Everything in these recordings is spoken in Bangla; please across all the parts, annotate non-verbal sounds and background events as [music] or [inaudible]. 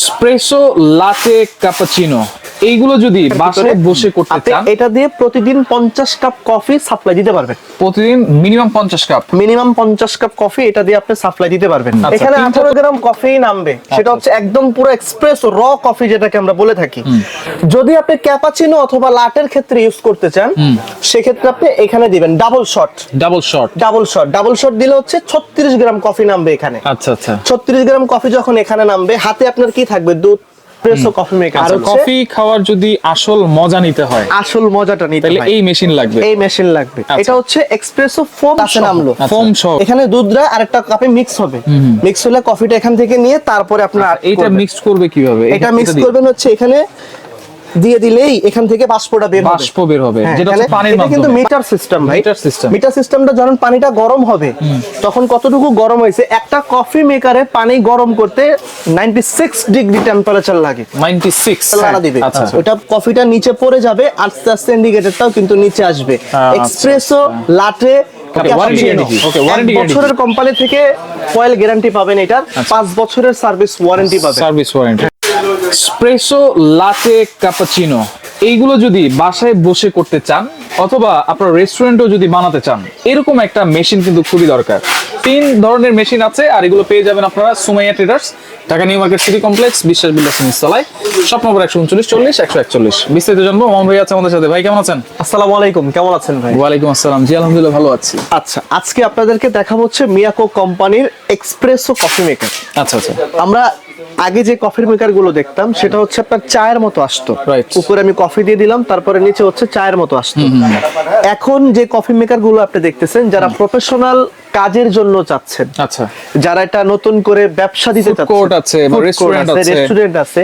স্প্রেসো লাটে ক্যাপাচিনো এইগুলো যদি বাসায় বসে করতে চান এটা দিয়ে প্রতিদিন পঞ্চাশ কাপ কফি সাপ্লাই দিতে পারবেন। প্রতিদিন মিনিমাম পঞ্চাশ কাপ। মিনিমাম পঞ্চাশ কাপ কফি এটা দিয়ে আপনি সাপ্লাই দিতে পারবেন। আচ্ছা, এখানে তিনটা আঠারো গ্রাম কফি নামবে। সেটা হচ্ছে একদম পুরো এক্সপ্রেস র কফি যেটাকে আমরা বলে থাকি। যদি আপনি ক্যাপাচিনো অথবা লাটের ক্ষেত্রে ইউজ করতে চান সেক্ষেত্রে আপনি এখানে দিবেন double shot double shot double shot double shot দিলে হচ্ছে ছত্রিশ গ্রাম কফি নামবে এখানে। আচ্ছা আচ্ছা। ছত্রিশ গ্রাম কফি যখন এখানে নামবে হাতে আপনার কি থাকবে? দুধ প্রেসো কফি মেকার আর কফি খাওয়ার যদি আসল মজা নিতে হয় আসল মজাটা নিতে তাহলে এই মেশিন লাগবে। এই মেশিন লাগবে। আচ্ছা। এটা হচ্ছে এক্সপ্রেসো ফোম আচ্ছা, নামলো। ফোম সহ। এখানে দুধটা আরেকটা কাপে মিক্স হবে। মিক্স হলে কফিটা এখান থেকে নিয়ে তারপরে আপনার এটা এইটা মিক্স করবে কীভাবে? এটা মিক্স করবেন হচ্ছে এখানে দিয়ে দিলেই এখান থেকে বাষ্পটা বের হবে। বাষ্প বের হবে হ্যাঁ, যেটা হচ্ছে পানির এটা কিন্তু মিটার সিস্টেম ভাই। Meter system। মিটার সিস্টেমটা যখন পানিটা গরম হবে তখন কতটুকু গরম হয়েছে? একটা কফি মেকারে পানি গরম করতে 96 ডিগ্রি টেম্পারেচার লাগে। 96 লাড়া দিবে। আচ্ছা। ওটা কফিটা নিচে পড়ে যাবে আস্তে আস্তে ইন্ডিকেটরটাও কিন্তু নিচে আসবে। আচ্ছা, এক্সপ্রেসো লাটে। বছরের কোম্পানি থেকে কয়েল গ্যারান্টি পাবেন এটার। পাঁচ বছরের সার্ভিস ওয়ারেন্টি পাবেন। Service warranty espresso latte cappuccino এইগুলো যদি বাসায় বসে করতে চান অথবা আপনার রেস্টুরেন্টও যদি বানাতে চান এরকম একটা মেশিন কিন্তু খুবই দরকার। তিন ধরনের মেশিন আছে আর এগুলো পেয়ে যাবেন আপনারা Sumaiya traders Dhaka new market city complex Biswas builders নিচতলায় শপ নম্বর একশো উনচল্লিশ চল্লিশ একশো একচল্লিশ। বিস্তারিত জানব মোহন ভাই আছে আমাদের সাথে। ভাই কেমন আছেন? আসসালামু আলাইকুম কেমন আছেন ভাই? ওয়ালাইকুম আসসালাম। জি আলহামদুলিল্লাহ ভালো আছি। আচ্ছা আজকে আপনাদেরকে দেখাবো হচ্ছে মিয়াকো কোম্পানির এক্সপ্রেসো কফি মেকার আচ্ছা আচ্ছা। আমরা আগে যে কফি মেকারগুলো দেখতাম সেটা হচ্ছে আপনার চায়ের মতো আসতো. উপরে আমি কফি দিয়ে দিলাম তারপরে নিচে হচ্ছে চায়ের মতো আসতো। এখন যে কফি মেকারগুলো আপনি দেখতেছেন যারা প্রফেশনাল কাজের জন্য চাচ্ছেন আচ্ছা। যারা এটা নতুন করে ব্যবসা দিতে restaurant আছে। রেস্টুরেন্ট আছে।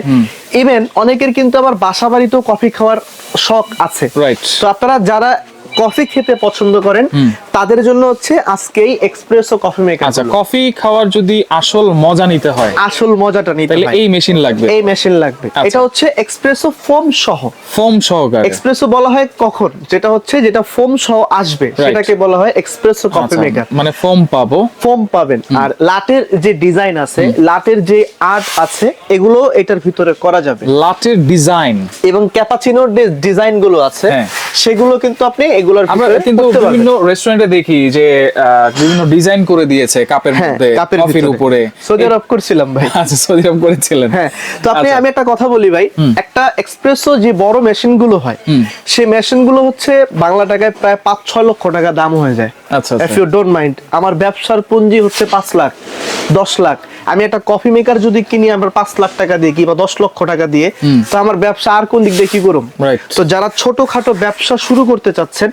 ইভেন অনেকের কিন্তু আবার বাসা বাড়িতেও কফি খাওয়ার শখ আছে। তো আপনারা যারা কফি খেতে পছন্দ করেন তাদের জন্য হচ্ছে আজকেই এক্সপ্রেসো কফি মেকার আচ্ছা কফি খাওয়ার যদি আসল মজা নিতে হয় আসল মজাটা নিতে তাহলে এই মেশিন লাগবে। এই মেশিন লাগবে। আচ্ছা। এটা হচ্ছে এক্সপ্রেসো ফোম সহ। ফোম সহকারে। এক্সপ্রেসো বলা হয় কখন? যেটা হচ্ছে যেটা ফোম সহ আসবে সেটাকে বলা হয় এক্সপ্রেসো কফি মেকার মানে ফোম পাবো। ফোম পাবেন। আর লাটের যে ডিজাইন আছে লাটের যে আর্ট আছে এগুলো এটার ভিতরে করা যাবে। লাটের ডিজাইন এবং ক্যাপাচিনোর যে ডিজাইনগুলো আছে হ্যাঁ। সেগুলো কিন্তু আপনি এগুলোর আমরা কিন্তু বিভিন্ন রেস্টুরেন্টে দেখি যে বিভিন্ন ডিজাইন করে দিয়েছে কাপের হ্যাঁ মধ্যে কাপের কফির। উপরে। সৌদি আরব করছিলাম ভাই। [laughs] আচ্ছা সৌদি আরব করেছিলেন। হ্যাঁ তো আপনি আচ্ছা। আমি একটা কথা বলি ভাই। একটা এক্সপ্রেসো যে বড় মেশিনগুলো হয় সেই মেশিনগুলো হচ্ছে বাংলা টাকায় প্রায় পাঁচ ছয় লক্ষ টাকা দাম হয়ে যায়। আচ্ছা, আচ্ছা। ইফ ইউ ডোন্ট মাইন্ড আমার ব্যবসার পুঁজি হচ্ছে পাঁচ লাখ দশ লাখ। আমি একটা কফি মেকার যদি কিনি আমার পাঁচ লাখ টাকা দিয়ে কি বা দশ লক্ষ টাকা দিয়ে তো আমার ব্যবসা আর কোন দিক দিয়ে কি করুম? তো যারা ছোটখাটো ব্যবসা শুরু করতে চাচ্ছেন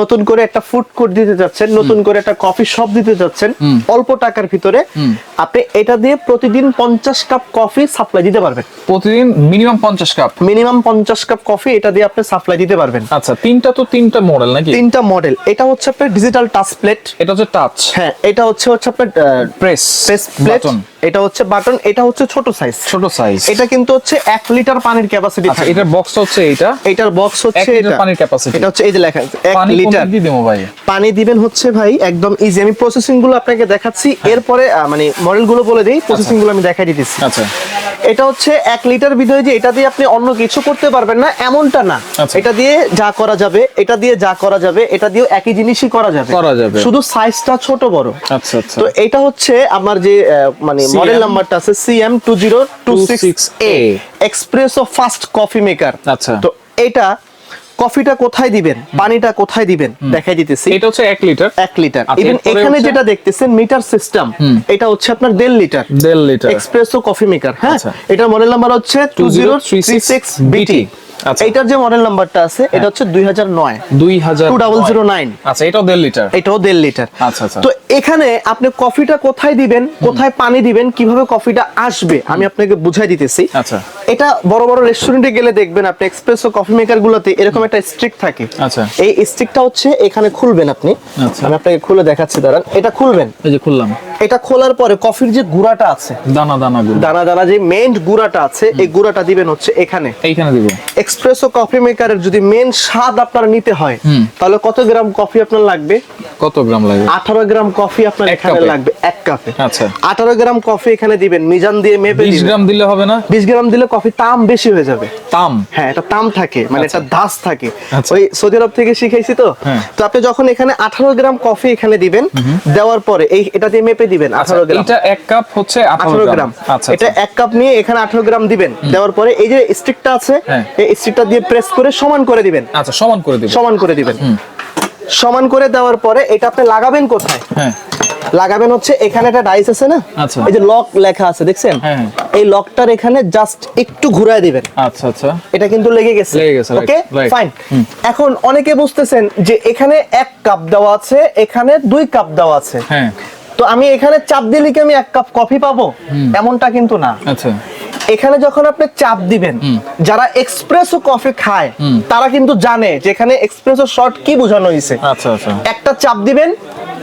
নতুন করে একটা ফুড কোর্ট দিতে চাচ্ছেন নতুন করে একটা কফি শপ দিতে চাচ্ছেন অল্প টাকার ভিতরে আপনি এটা দিয়ে প্রতিদিন পঞ্চাশ কাপ কফি সাপ্লাই দিতে পারবেন। প্রতিদিন মিনিমাম পঞ্চাশ কাপ মিনিমাম পঞ্চাশ কাপ কফি এটা দিয়ে আপনি সাপ্লাই দিতে পারবেন। আচ্ছা তিনটা তো তিনটা মডেল নাকি? তিনটা মডেল এটা হচ্ছে আপনার ডিজিটাল টাচ প্লেট এটা হচ্ছে টাচ হ্যাঁ এটা হচ্ছে হচ্ছে আপনার প্রেস প্রেস প্লেট এটা হচ্ছে বাটন এটা হচ্ছে ছোট সাইজ ছোট সাইজ এটা কিন্তু হচ্ছে এক লিটার পানির ক্যাপাসিটি আচ্ছা এটার বক্স হচ্ছে এটা এটার বক্স হচ্ছে এটা। পানির ক্যাপাসিটি এটা হচ্ছে এই যে লেখা আছে এক পানি লিটার। পানি দিবেন ভাই? পানি দিবেন হচ্ছে ভাই একদম ইজি আমি প্রসেসিংগুলো আপনাকে দেখাচ্ছি। এরপরে আহ, মানে মডেলগুলো বলে দেই প্রসেসিংগুলো আমি দেখাই দিতেছি। আচ্ছা। এটা হচ্ছে এক লিটার ভিতরে যে এটা দিয়ে আপনি অন্য কিছু করতে পারবেন না এমনটা না আচ্ছা। এটা দিয়ে যা করা যাবে এটা দিয়ে যা করা যাবে এটা দিয়ে একই জিনিসই করা যাবে করা যাবে। শুধু সাইজটা ছোট বড় আচ্ছা আচ্ছা তো এটা হচ্ছে আমার যে মানে মডেল নাম্বারটা আছে CM two zero two six A 26A espresso fast coffee maker আচ্ছা। তো এটা কফিটা কোথায় দিবেন? পানিটা কোথায় দিবেন? দেখাই দিতেছি। এটা হচ্ছে এক লিটার। এক লিটার। इवन এখানে যেটা দেখতেছেন মিটার সিস্টেম এটা হচ্ছে আপনার দেড় লিটার। দেড় লিটার। এক্সপ্রেসো কফি মেকার হ্যাঁ? এটা মডেল নাম্বার হচ্ছে two zero three 2036 six BT আচ্ছা। এইটার যে মডেল নাম্বারটা আছে এটা হচ্ছে দুই হাজার নয়। দুই হাজার টু ডাবল জিরো নাইন আচ্ছা এটাও দেড় লিটার? এটাও দেড় লিটার। আচ্ছা, আচ্ছা। তো এখানে আপনি কফিটা কোথায় দিবেন কোথায় পানি দিবেন কীভাবে কফিটা আসবে আমি আপনাকে বুঝাই দিতেছি। আচ্ছা। এটা বড় বড় রেস্টুরেন্টে গেলে দেখবেন আপনি এক্সপ্রেসো কফি মেকার গুলোতে এরকম একটা স্টিক থাকে। আচ্ছা। এই স্টিকটা হচ্ছে এখানে খুলবেন আপনি। আচ্ছা। আমি আপনাকে খুলে দেখাচ্ছি দাঁড়ান। এটা খুলবেন। এই যে খুললাম। এটা খোলার পরে কফির যে গুঁড়াটা আছে দানা দানা গুলো দানা দানা যে মেন গুঁড়াটা আছে এই গুঁড়াটা দিবেন হচ্ছে এখানে। এইখানে দিব। এক্সপ্রেসো কফি মেকারের যদি মেন স্বাদ আপনার নিতে হয় তাহলে কত গ্রাম কফি আপনার লাগবে? কত গ্রাম লাগে আঠারো গ্রাম কফি আপনার এখানে লাগবে এক কাপে আচ্ছা। আঠারো গ্রাম কফি এখানে দিবেন মিজান দিয়ে মেপে বিশ দিবেন। গ্রাম দিলে হবে না? বিশ গ্রাম দিলে কফি তাম বেশি হয়ে যাবে। তাম? হ্যাঁ এটা তাম থাকে মানে আচ্ছা। এটা দাস থাকে। আচ্ছা। ওই সৌদি আরব থেকে শিখাইছি তো। হ্যাঁ। তো আপনি যখন এখানে আঠারো গ্রাম কফি এখানে দিবেন দেওয়ার পরে এই এটা দিয়ে মেপে দিবেন আচ্ছা আঠারো গ্রাম। এটা এক কাপ হচ্ছে আঠারো আঠারো গ্রাম। আচ্ছা এটা আচ্ছা। এক কাপ নিয়ে এখানে আঠারো গ্রাম দিবেন। দেওয়ার পরে এই যে স্টিকটা আছে হ্যাঁ। এই স্টিকটা দিয়ে প্রেস করে সমান করে দিবেন। আচ্ছা সমান করে দিব সমান করে দিবেন। সমান করে দেওয়ার পরে এটা আপনি লাগাবেন কোথায়? হ্যাঁ। লাগাবেন হচ্ছে এখানে একটা ডাইস আছে না? আচ্ছা। এই যে লক লেখা আছে দেখছেন? হ্যাঁ, হ্যাঁ। এই লকটার এখানে জাস্ট একটু ঘুরায় দিবেন। আচ্ছা আচ্ছা। এটা কিন্তু লেগে গেছে। লেগে গেছে, ওকে ফাইন এখন অনেকে বুঝতেছেন যে এখানে এক কাপ দেওয়া আছে এখানে দুই কাপ দেওয়া আছে। হ্যাঁ। তো আমি এখানে চাপ দিলে কি আমি এক কাপ কফি পাবো? এমনটা কিন্তু না। আচ্ছা। এখানে যখন আপনি চাপ দিবেন যারা এক্সপ্রেসো কফি খায় তারা কিন্তু জানে যে এখানে এক্সপ্রেসো শর্ট কি বোঝানো হয়েছে। আচ্ছা আচ্ছা। একটা চাপ দিবেন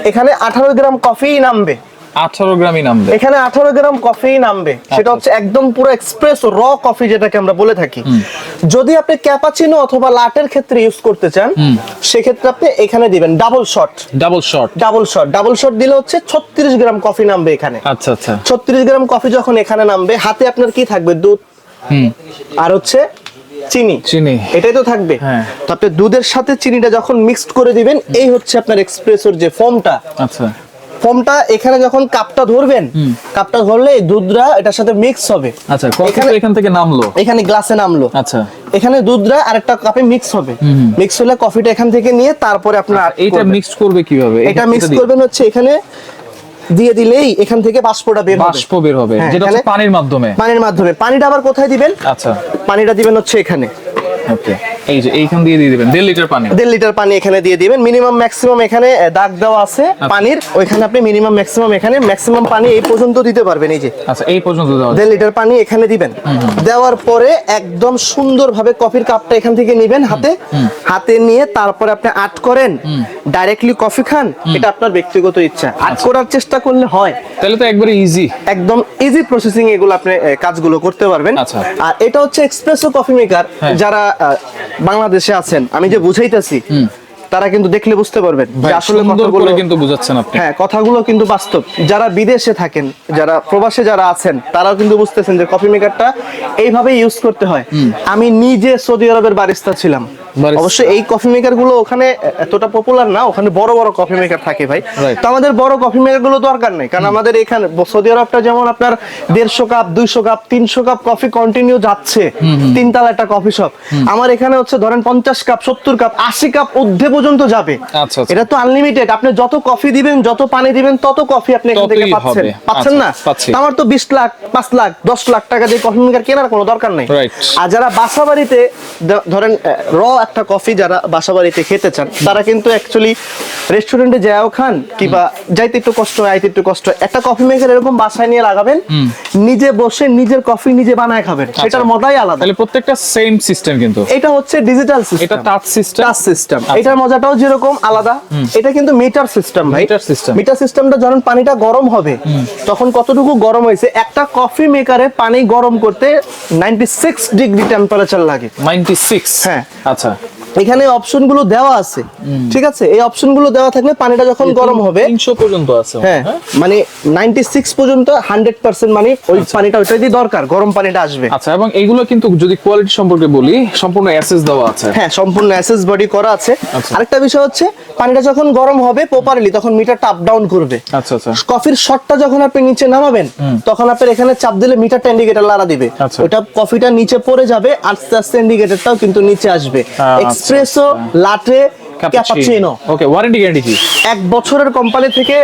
এখানে আঠারো গ্রাম কফি নামবে। আঠারো গ্রামই নামবে। এখানে আঠারো গ্রাম কফি নামবে। সেটা হচ্ছে একদম পুরো এক্সপ্রেস র কফি যেটাকে আমরা বলে থাকি। যদি আপনি ক্যাপাচিনো অথবা লাটের ক্ষেত্রে ইউজ করতে চান সেক্ষেত্রে আপনি এখানে দিবেন double shot double shot double shot double shot দিলে হচ্ছে ছত্রিশ গ্রাম কফি নামবে এখানে। আচ্ছা আচ্ছা। ছত্রিশ গ্রাম কফি যখন এখানে নামবে হাতে আপনার কি থাকবে? দুধ। আর হচ্ছে চিনি। চিনি। এটাই তো থাকবে। হ্যাঁ। তো আপনি দুধের সাথে চিনিটা যখন মিক্সড করে দিবেন এই হচ্ছে আপনার এক্সপ্রেসোর যে ফর্মটা আচ্ছা। ফর্মটা এখানে যখন কাপটা ধরবেন কাপটা ধরলে দুধটা এটার সাথে মিক্স হবে। আচ্ছা এখানে- এখান থেকে নামলো। এখানে গ্লাসে নামলো। আচ্ছা। এখানে দুধটা আরেকটা কাপে মিক্স হবে। মিক্স হলে কফিটা এখান থেকে নিয়ে তারপরে আপনার করবেন। মিক্স করবে কীভাবে? এটা মিক্স করবেন হচ্ছে এখানে দিয়ে দিলেই এখান থেকে বাষ্পটা বের হবে। বাষ্প বের হবে। হ্যাঁ, যেটা হচ্ছে পানির মাধ্যমে। পানির মাধ্যমে। পানিটা আবার কোথায় দিবেন? আচ্ছা। পানিটা দিবেন হচ্ছে এখানে। ওকে। এই যে এইখান দিয়ে দিয়ে দিবেন দেড় লিটার পানি। দেড় লিটার পানি এখানে দিয়ে দিবেন। মিনিমাম ম্যাক্সিমাম এখানে দাগ দেওয়া আছে আচ্ছা। পানির। ওইখানে আপনি মিনিমাম ম্যাক্সিমাম এখানে ম্যাক্সিমাম পানি এই পর্যন্ত দিতে পারবেন এই যে। আচ্ছা এই পর্যন্ত দেওয়া দেড় লিটার পানি এখানে দিবেন। দেওয়ার পরে একদম সুন্দরভাবে কফির কাপটা এখান থেকে নিবেন হাতে। হাতে নিয়ে তারপরে আপনি আট করেন। ডাইরেক্টলি কফি খান এটা আপনার ব্যক্তিগত ইচ্ছা। আট আচ্ছা। করার চেষ্টা করলে হয়। তাহলে তো একবারে ইজি একদম ইজি প্রসেসিং এগুলো আপনি কাজগুলো করতে পারবেন। আচ্ছা। আর এটা হচ্ছে এক্সপ্রেসো কফি মেকার। যারা বাংলাদেশে আছেন আমি যে বুঝাইতেছি তারা কিন্তু দেখলে বুঝতে পারবেন যে আসলে কথাগুলো কিন্তু বুঝাচ্ছেন আপনি। হ্যাঁ কথাগুলো কিন্তু বাস্তব। যারা বিদেশে থাকেন যারা প্রবাসে যারা আছেন তারাও কিন্তু বুঝতেছেন যে কফি মেকারটা এইভাবে ইউজ করতে হয়। আমি নিজে সৌদি আরবের বারিস্তা ছিলাম। অবশ্যই এই কফি মেকারগুলো ওখানে এতটা পপুলার না ওখানে বড় বড় কফি মেকার থাকে ভাই। তো আমাদের বড় কফি মেকারগুলো দরকার নেই কারণ আমাদের এখানে সৌদি আরবটা যেমন আপনার দেড়শো কাপ দুইশো কাপ তিনশো কাপ কফি কন্টিনিউ যাচ্ছে। তিনতলা একটা কফি শপ আমার এখানে হচ্ছে ধরেন পঞ্চাশ কাপ সত্তর কাপ আশি কাপ ঊর্ধ্বে পর্যন্ত যাবে। আচ্ছা, আচ্ছা। এটা তো আনলিমিটেড আপনি যত কফি দিবেন যত পানি দিবেন তত কফি আপনি এখান থেকে পাচ্ছেন। পাচ্ছেন না? আচ্ছা। তো আমার তো বিশ লাখ পাঁচ লাখ দশ লাখ টাকা দিয়ে কফি মেকার কেনার কোনো দরকার নেই। আর যারা বাসা বাড়িতে ধরেন র একটা কফি যারা বাসা বাড়িতে খেতে চান তারা কিন্তু অ্যাকচুয়ালি রেস্টুরেন্টে যাও খান কিংবা যাইতে একটু কষ্ট হয় আইতে একটু কষ্ট একটা কফি মেকার এরকম বাসায় নিয়ে লাগাবেন নিজে বসে নিজের কফি নিজে বানায় খাবেন। সেটার মজাই আলাদা। তাহলে প্রত্যেকটা সেম সিস্টেম কিন্তু। এটা হচ্ছে ডিজিটাল সিস্টেম এটা টাচ সিস্টেম টাচ সিস্টেম এটার মজাটাও যেরকম আলাদা এটা কিন্তু মিটার সিস্টেম ভাই। Meter system। মিটার সিস্টেমটা যখন পানিটা গরম হবে তখন কতটুকু গরম হয়েছে? একটা কফি মেকারে পানি গরম করতে 96 ডিগ্রি টেম্পারেচার লাগে। 96 হ্যাঁ। আচ্ছা। এখানে অপশনগুলো দেওয়া আছে। ঠিক আছে? এই অপশনগুলো দেওয়া থাকলে পানিটা যখন গরম হবে 300 পর্যন্ত আছে হ্যাঁ মানে 96 পর্যন্ত 100% মানে ওই পানিটা ওইটাই দিয়ে দরকার গরম পানিটা আসবে। আচ্ছা এবং এইগুলো কিন্তু যদি কোয়ালিটি সম্পর্কে বলি সম্পূর্ণ দেওয়া আছে। হ্যাঁ সম্পূর্ণ বডি করা আছে। আচ্ছা। আরেকটা বিষয় হচ্ছে পানিটা যখন গরম হবে প্রপারলি তখন মিটারটা আপ ডাউন করবে। আচ্ছা আচ্ছা। কফির শটটা যখন আপনি নিচে নামাবেন তখন আপনার এখানে চাপ দিলে মিটারটা ইন্ডিকেটর লাড়া দিবে। আচ্ছা। ওটা কফিটা নিচে পড়ে যাবে আস্তে আস্তে ইন্ডিকেটরটাও কিন্তু নিচে আসবে। Espresso latte cappuccino okay warranty guarantee কি এক বছরের কোম্পানি থেকে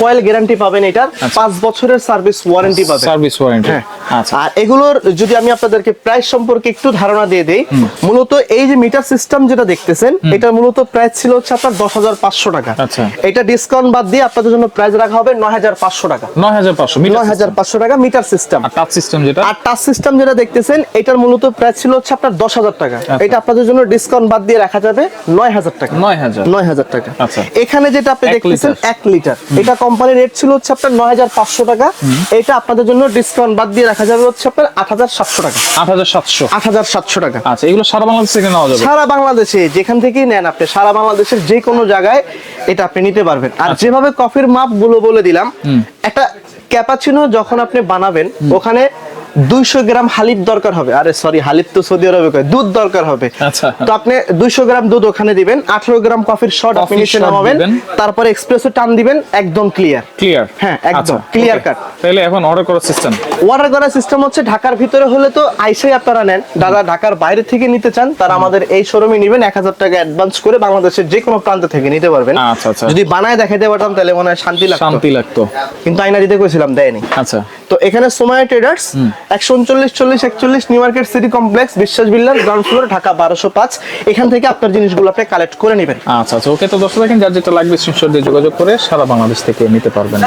কয়েল গ্যারান্টি পাবেন এটার। পাঁচ বছরের সার্ভিস ওয়ারেন্টি পাবেন। সার্ভিস ওয়ারেন্টি হ্যাঁ। আচ্ছা। আর এগুলোর যদি আমি আপনাদেরকে প্রাইস সম্পর্কে একটু ধারণা দিয়ে দেই মূলত এই যে মিটার সিস্টেম যেটা দেখতেছেন এটা মূলত প্রাইস ছিল হচ্ছে আপনার দশ হাজার পাঁচশো টাকা। আচ্ছা। এটা ডিসকাউন্ট বাদ দিয়ে আপনাদের জন্য প্রাইস রাখা হবে নয় হাজার পাঁচশো টাকা। নয় হাজার পাঁচশো নয় হাজার পাঁচশো টাকা মিটার সিস্টেম আর টাচ সিস্টেম যেটা? আর টাচ সিস্টেম যেটা দেখতেছেন এটার মূলত প্রাইস ছিল হচ্ছে আপনার দশ হাজার টাকা। আচ্ছা। এটা আপনাদের জন্য ডিসকাউন্ট বাদ দিয়ে রাখা যাবে নয় হাজার টাকা। নয় হাজার। নয় হাজার টাকা। আচ্ছা। এখানে যেটা আপনি দেখতেছেন এক লিটার। এটা কোম্পানির রেট ছিল হচ্ছে আপনার নয় হাজার পাঁচশো টাকা। এটা আপনাদের জন্য ডিসকাউন্ট বাদ দিয়ে রাখা যাবে হচ্ছে আপনার আট হাজার সাতশো টাকা। আট হাজার সাতশো। আট হাজার সাতশো টাকা। আচ্ছা এগুলো সারা বাংলাদেশ থেকে নেওয়া যাবে? সারা বাংলাদেশে যেখান থেকেই নেন আপনি সারা বাংলাদেশের যে কোনো জায়গায় এটা আপনি নিতে পারবেন। আর আচ্ছা। যেভাবে কফির মাপগুলো বলে দিলাম একটা ক্যাপাচিনো যখন আপনি বানাবেন ওখানে দুইশো গ্রাম হালিব দরকার হবে। আরে সরি হালিব তো সৌদি আরবে কয় দুধ দরকার হবে। আচ্ছা। তো আপনি দুইশো গ্রাম দুধ ওখানে দিবেন আঠারো গ্রাম কফির শট আপনি নিচে নামাবেন। তারপরে এক্সপ্রেসও টান দিবেন একদম ক্লিয়ার ক্লিয়ার হ্যাঁ, একদম, clear cut। তাহলে এখন অর্ডার করার সিস্টেম অর্ডার করার সিস্টেম হচ্ছে ঢাকার ভিতরে হলে তো আইসাই আপনারা নেন। দাদা ঢাকার বাইরে থেকে নিতে চান তারা আমাদের এই শোরুমে নেবেন এক হাজার টাকা অ্যাডভান্স করে বাংলাদেশের যে কোনো প্রান্ত থেকে নিতে পারবেন। আচ্ছা, আচ্ছা। যদি বানায় দেখাতে পারতাম তাহলে মনে হয় শান্তি লাগতো। শান্তি লাগতো। কিন্তু আইনা দিতে কইছিলাম দেয়নি। আচ্ছা। তো এখানে সোমায় ট্রেডার্স একশো উনচল্লিশ, চল্লিশ, একচল্লিশ নিউ মার্কেট সিটি কমপ্লেক্স বিশ্বাস বিল্লার গ্রাউন্ড ফ্লোর ঢাকা বারোশো পাঁচ। এখান থেকে আপনার জিনিসগুলো আপনি কালেক্ট করে নেবেন। আচ্ছা আচ্ছা ওকে তো দর্শক, দেখেন যার যেটা লাগবে স্ক্রিনশট দিয়ে যোগাযোগ করে সারা বাংলাদেশ থেকে নিতে পারবেন।